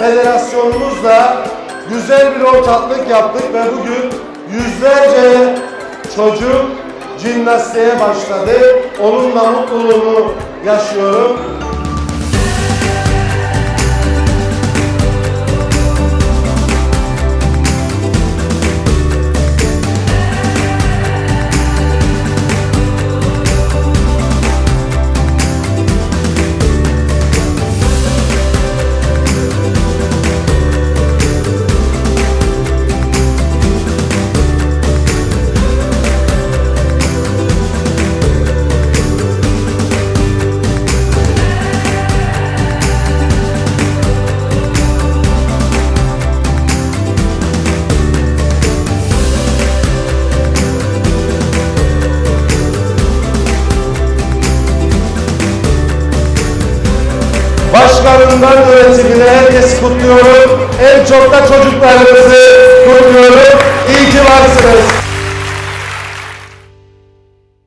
federasyonumuzla güzel bir ortaklık yaptık ve bugün yüzlerce çocuk jimnastiğe başladı. Onun da mutluluğunu yaşıyorum. Başkanından yönetimine herkesi kutluyorum. En çok da çocuklarımızı.